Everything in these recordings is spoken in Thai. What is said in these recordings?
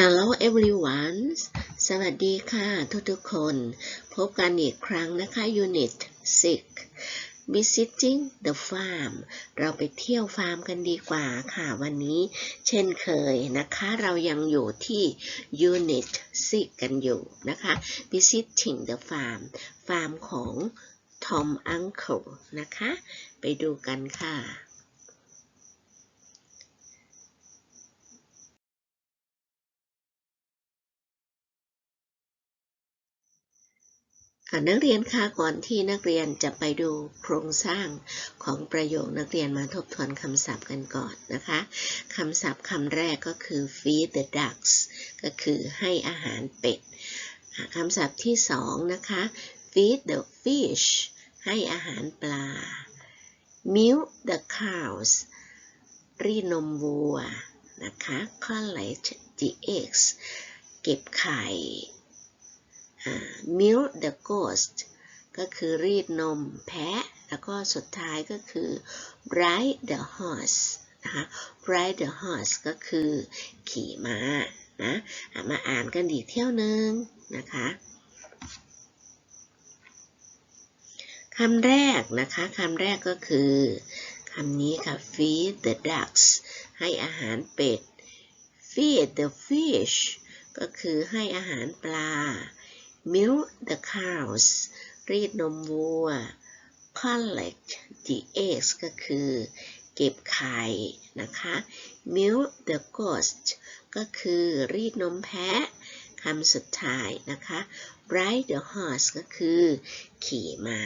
Hello everyone สวัสดีค่ะทุกทุกๆคน พบกันอีกครั้งนะคะ Unit 6 Visiting the farm เราไปเที่ยวฟาร์มกันดีกว่าค่ะ วันนี้เช่นเคยนะคะ เรายังอยู่ที่ Unit 6 กันอยู่นะคะ Visiting the farm ฟาร์มของ Tom Uncle นะคะ ไปดูกันค่ะ ค่ะนักเรียนคะก่อนที่นักเรียนจะไปดูโครงสร้างของประโยคนักเรียนมาทบทวนคำศัพท์กันก่อนนะคะคำศัพท์คำแรกก็คือ feed the ducks ก็คือให้อาหารเป็ดคำศัพท์ที่สองนะคะ feed the fish ให้อาหารปลา milk the cows รีนมวัวนะคะ collect the eggs เก็บไข่ milk the goat ก็คือรีดนมแพะ แล้วก็สุดท้ายก็คือ ride the horse นะคะ ride the horse ก็คือขี่ม้านะมาอ่านกันอีกเที่ยวนึงนะคะคำแรกนะคะคำแรกก็คือคำนี้ค่ะ feed the ducks ให้อาหารเป็ด feed the fish ก็คือให้อาหารปลา milk the cows รีดนมวัว collect the eggs ก็คือเก็บไข่นะคะ milk the goat ก็คือรีดนมแพะคำสุดท้ายนะคะ ride the horse ก็คือขี่ม้า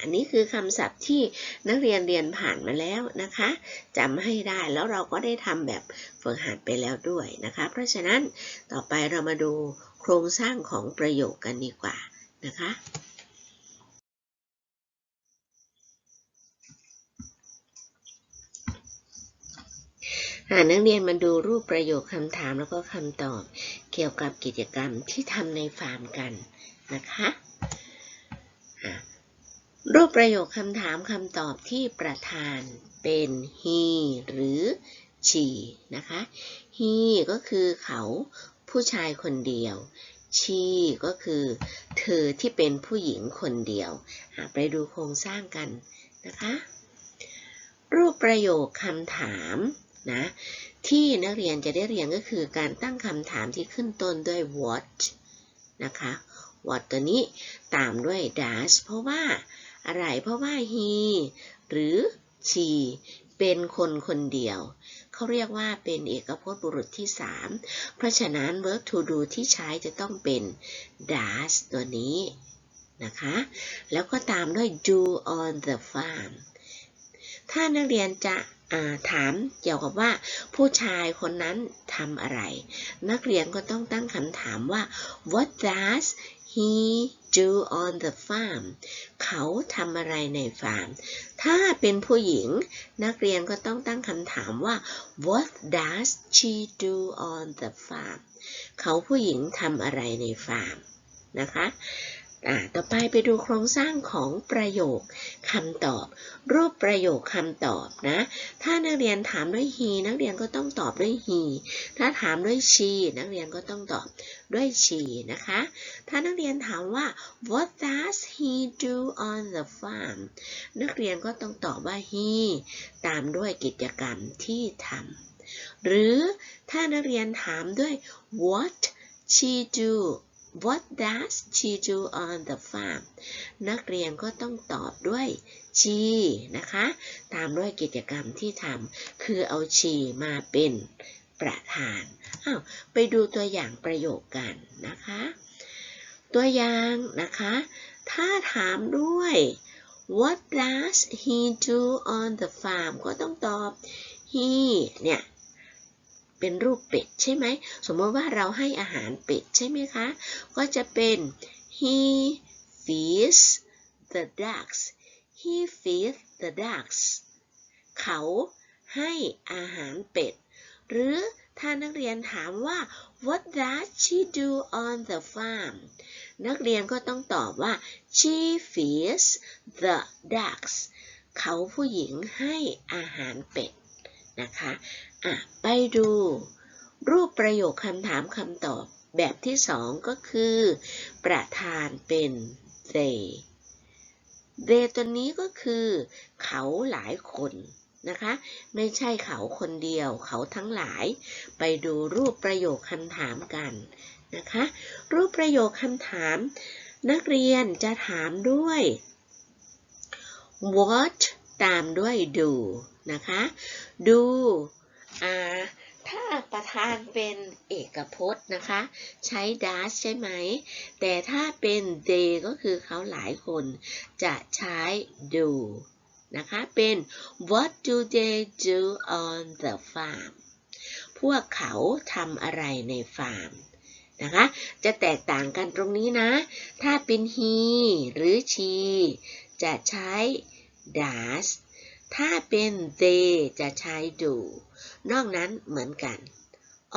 อันนี้คือคำศัพท์ที่นักเรียนเรียนผ่านมาแล้วนะคะจำให้ได้แล้วเราก็ได้ทำแบบฝึกหัดไปแล้วด้วยนะคะ เพราะฉะนั้นต่อไปเรามาดู โครงสร้างของประโยคกันดีกว่านะคะหานักเรียนมาดูรูปประโยคคำถามแล้วก็คำตอบ เกี่ยวกับกิจกรรมที่ทำในฟาร์มกันนะคะอะรูปประโยคคำถามคำตอบที่ประธานเป็น he หรือ she นะคะ he ก็คือเขา ผู้ชายคนเดียว she ก็คือ เธอที่เป็นผู้หญิงคนเดียว ไปดูโครงสร้างกันนะคะ รูปประโยคคำถามนะที่นักเรียนจะได้เรียนก็คือการตั้งคำถามที่ขึ้นต้นด้วย what นะคะ what ตัวนี้ตามด้วย does เพราะว่าอะไรเพราะว่า he หรือ she เป็นคนคนเดียว เขาเรียกว่าเป็นเอกพจน์บุรุษที่ 3 เพราะฉะนั้น verb to do ที่ใช้จะต้องเป็น does ตัวนี้นะคะ แล้วก็ตามด้วย do on the farm ถ้านักเรียนจะถามเกี่ยวกับว่าผู้ชายคนนั้นทำอะไร นักเรียนก็ต้องตั้งคำถามว่า what does he do on the farm เขาทำอะไรในฟาร์ม ถ้าเป็นผู้หญิง นักเรียนก็ต้องตั้งคำถามว่า what does she do on the farm เขาผู้หญิงทำอะไรในฟาร์มนะคะ ต่อไปไปดูโครงสร้างของประโยคคำตอบ รูปประโยคคำตอบนะ ถ้านักเรียนถามด้วย he นักเรียนก็ต้องตอบด้วย he ถ้าถามด้วย she นักเรียนก็ต้องตอบด้วย she นะคะ ถ้านักเรียนถามว่า what does he do on the farm นักเรียนก็ต้องตอบว่า he ตามด้วยกิจกรรมที่ทำหรือถ้านักเรียนถามด้วย what she do What does she do on the farm นักเรียนก็ต้องตอบด้วย she นะคะ ตามด้วยกิจกรรมที่ทำคือเอา she มาเป็นประธานอ้าวไปดูตัวอย่างประโยคกันนะคะ ตัวอย่างนะคะ ถ้าถามด้วย What does he do on the farm ก็ต้องตอบ he เนี่ย เป็นรูปเป็ดใช่ไหม สมมติว่าเราให้อาหารเป็ดใช่ไหมคะ ก็จะเป็น he feeds the ducks he feeds the ducks เขาให้อาหารเป็ด หรือถ้านักเรียนถามว่า what does she do on the farm นักเรียนก็ต้องตอบว่า she feeds the ducks เขาผู้หญิงให้อาหารเป็ดนะคะ อะไปดู รูปประโยคคำถามคำตอบแบบที่สองก็คือ ประธานเป็น they they ตัวนี้ก็คือ เขาหลายคนนะคะ ไม่ใช่เขาคนเดียว เขาทั้งหลาย ไปดูรูปประโยคคำถามกันนะคะ รูปประโยคคำถาม นักเรียนจะถามด้วย what ตามด้วย do นะคะ do ถ้าประธานเป็นเอกพจน์นะคะ ใช้ does ใช่ไหม แต่ถ้าเป็น they ก็คือเขาหลายคนจะใช้ do นะคะ เป็น what do they do on the farm พวกเขาทำอะไรในฟาร์มนะคะ จะแตกต่างกันตรงนี้นะ ถ้าเป็น he หรือ she จะใช้ does ถ้าเป็น they จะใช้ do นอกนั้นเหมือนกัน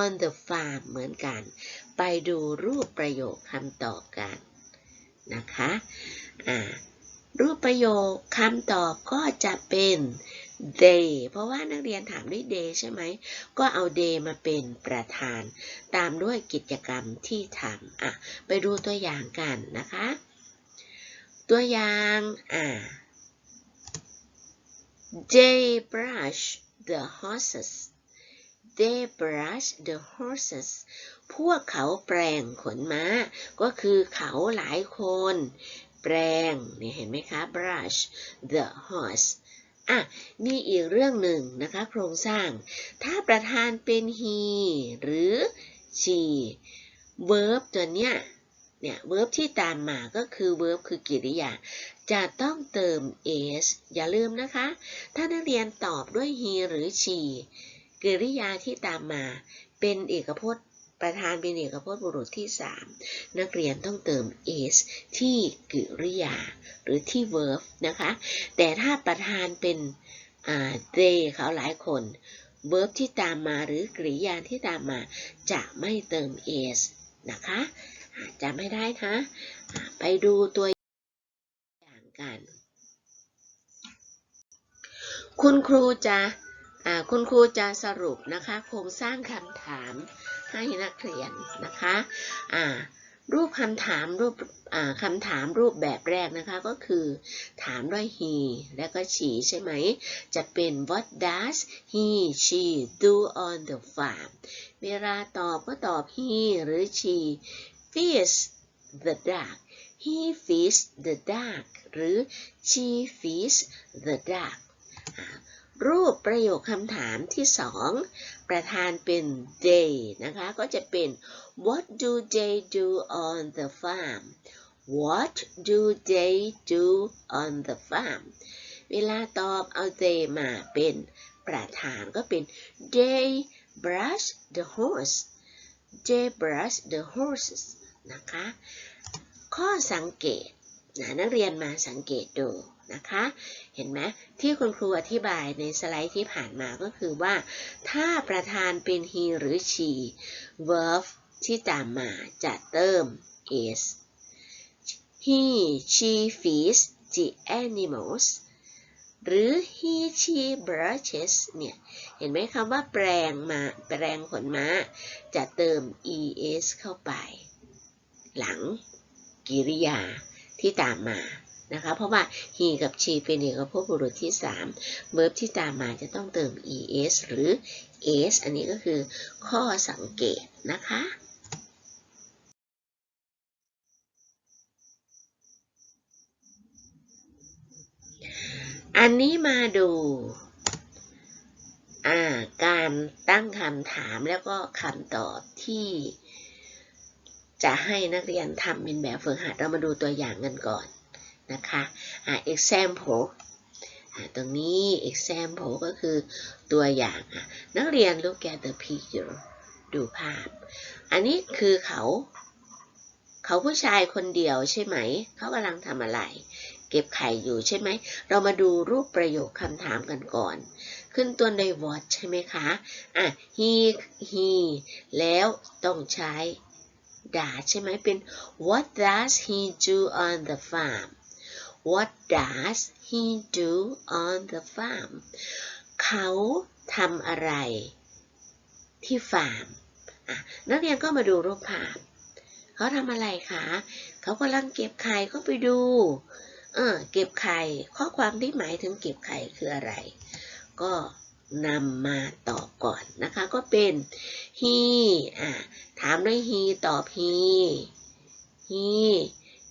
on the farm เหมือนกัน ไปดูรูปประโยคคำต่อกันนะคะรูปประโยคคำตอบก็จะเป็น they เพราะว่านักเรียนถามด้วย they ใช่ไหม ก็เอา they มาเป็นประธาน ตามด้วยกิจกรรมที่ทำอะ ไปดูตัวอย่างกันนะคะ ตัวอย่างอ่า they brush the horses they brush the horses พวกเขาแปลงขนม้า ก็คือเขาหลายคน แปลงนี่เห็นไหมคะ brush the horse อะ มีอีกเรื่องหนึ่งนะคะ โครงสร้าง ถ้าประธานเป็น he หรือ she verb ตัวเนี้ยเนี่ย verb ที่ตามมาก็คือ verb คือกิริยา จะต้องเติม s อย่าลืมนะคะ ถ้านักเรียนตอบด้วย he หรือ she กริยาที่ตามมาเป็นเอกพจน์ประธานเป็นเอกพจน์บุรุษที่ 3 นักเรียนต้องเติม s ที่กริยา หรือที่ verb นะคะ แต่ถ้าประธานเป็น they เขาหลายคน verb ที่ตามมาหรือกริยาที่ตามมา จะไม่เติม s นะคะจะไม่ได้นะ ไปดูตัวอย่างกัน คุณครูจะคุณครูจะสรุปนะคะโครงสร้างคำถามให้นักเรียนนะคะรูปคำถามรูปคำถามรูปแบบแรกนะคะก็คือถามด้วย he และก็ she ใช่ไหม จะเป็น what does he she do on the farm เวลาตอบก็ตอบ he หรือ she feeds the duck he feeds the duck หรือ she feeds the duck รูปประโยคคำถามที่สองประธานเป็น they นะคะก็จะเป็น what do they do on the farm what do they do on the farm เวลาตอบเอา they มาเป็นประธานก็เป็น they brush the horse they brush the horses นะคะ ข้อสังเกตนะนักเรียนมาสังเกตดู นะคะ เห็นไหมที่คุณครูอธิบายในสไลด์ที่ผ่านมาก็คือว่า ถ้าประธานเป็น he หรือ she verb ที่ตามมาจะเติม is he she feeds the animals หรือ he she brushes เนี่ย เห็นไหมคำว่าแปลงมาแปลงขนม้า จะเติม es เข้าไป หลังกิริยาที่ตามมา นะคะ เพราะว่า he กับ she เป็นเอกพจน์บุรุษที่3 verb ที่ตามมาจะต้องเติม es หรือ s อันนี้ก็คือข้อสังเกตนะคะอันนี้มาดูการตั้งคำถามแล้วก็คำตอบที่ จะให้นักเรียนทำเป็นแบบฝึกหัดเรามาดูตัวอย่างกันก่อน นะคะอ่า example อ่าตรงนี้ example ก็คือตัวอย่างอะนักเรียน look at the picture ดูภาพ อันนี้คือเขา เขาผู้ชายคนเดียวใช่ไหม เขากำลังทำอะไร เก็บไข่อยู่ใช่ไหม เรามาดูรูปประโยคคำถามกันก่อน ขึ้นตัวใน what ใช่ไหมคะ อะ he he แล้วต้องใช้ดาใช่ไหมเป็น what does he do on the farm what does he do on the farm เขาทำอะไรที่ฟาร์มนักเรียนก็มาดูรูปภาพ เขาทำอะไรคะ เขากำลังเก็บไข่ก็ไปดู เออเก็บไข่ ข้อความที่หมายถึงเก็บไข่คืออะไร ก็นำมาตอบก่อนนะคะ ก็เป็น he อะถามด้วย he ตอบ he he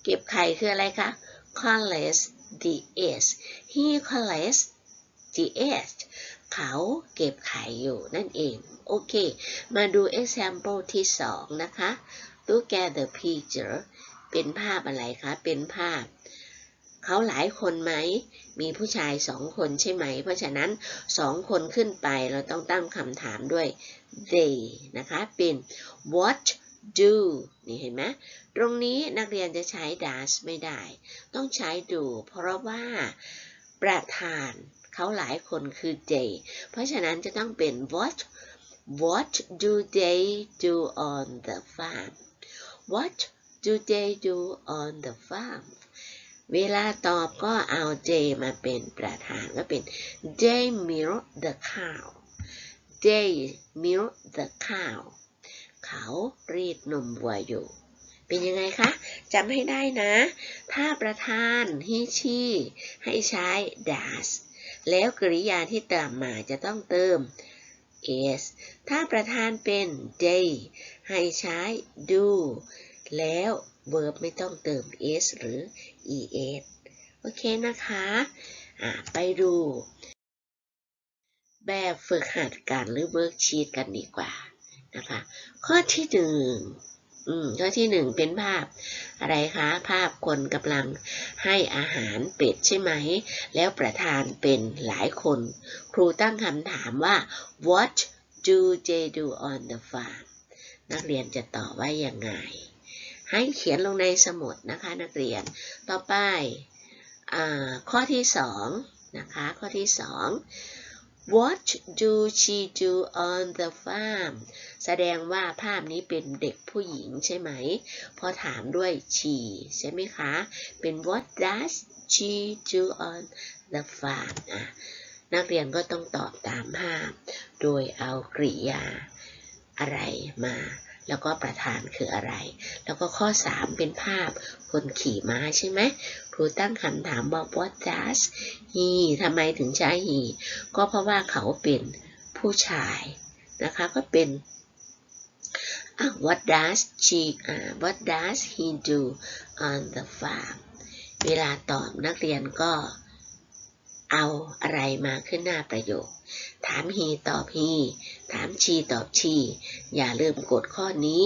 เก็บไข่คืออะไรคะ collects the eggs he collects the eggs เขาเก็บไข่อยู่นั่นเอง โอเค มาดู example ที่สองนะคะ look at the picture เป็นภาพอะไรคะ เป็นภาพ เขาหลายคนไหม มีผู้ชายสองคนใช่ไหม เพราะฉะนั้นสองคนขึ้นไปเราต้องตั้งคำถามด้วย they นะคะ เป็น what do นี่เห็นไหมตรงนี้นักเรียนจะใช้ does ไม่ได้ ต้องใช้ do เพราะว่าประธานเขาหลายคนคือ they เพราะฉะนั้นจะต้องเป็น what what do they do on the farm what do they do on the farm เวลาตอบก็เอา they มาเป็นประธานก็เป็น they milk the cow they milk the cow เขารีดนมวัวอยู่ เป็นยังไงคะจำให้ได้นะ ถ้าประธาน he she ให้ใช้ does แล้วกริยาที่ตามมาจะต้องเติม s ถ้าประธานเป็น they ให้ใช้ do แล้ว verb ไม่ต้องเติม s หรือ es โอเคนะคะะไปดู แบบฝึกหัดกันหรือ worksheet กันดีกว่า นะคะ ข้อที่หนึ่งข้อที่หนึ่งเป็นภาพอะไรคะ ภาพคนกำลังให้อาหารเป็ดใช่ไหม แล้วประธานเป็นหลายคน ครูตั้งคำถามว่า what do they do on the farm นักเรียนจะตอบว่ายังไง ให้เขียนลงในสมุดนะคะนักเรียน ต่อไปอข้อที่สองนะคะ ข้อที่สอง What do she do on the farm แสดงว่าภาพนี้เป็นเด็กผู้หญิงใช่ไหม พอถามด้วย she ใช่ไหมคะ เป็น What does she do on the farm อะนักเรียนก็ต้องตอบตามภาพ โดยเอากริยาอะไรมา แล้วก็ประธานคืออะไร แล้วก็ข้อ 3 เป็นภาพคนขี่ม้าใช่ไหมครูตั้งคำถามบอก What does he ทำไมถึงใช้ he ก็เพราะว่าเขาเป็นผู้ชายนะคะก็เป็น What does she อ่า What does he do on the farm เวลาตอบนักเรียนก็เอาอะไรมาขึ้นหน้าประโยค ถาม he ตอบ he ถาม she ตอบ she อย่าลืมกดข้อนี้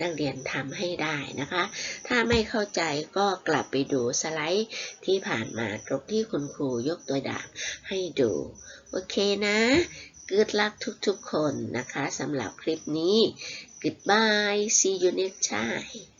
นักเรียนทำให้ได้นะคะ ถ้าไม่เข้าใจก็กลับไปดูสไลด์ที่ผ่านมาตรงที่คุณครูยกตัวอย่างให้ดู โอเคนะ Good luck ทุกๆคนนะคะสำหรับคลิปนี้ Goodbye see you next time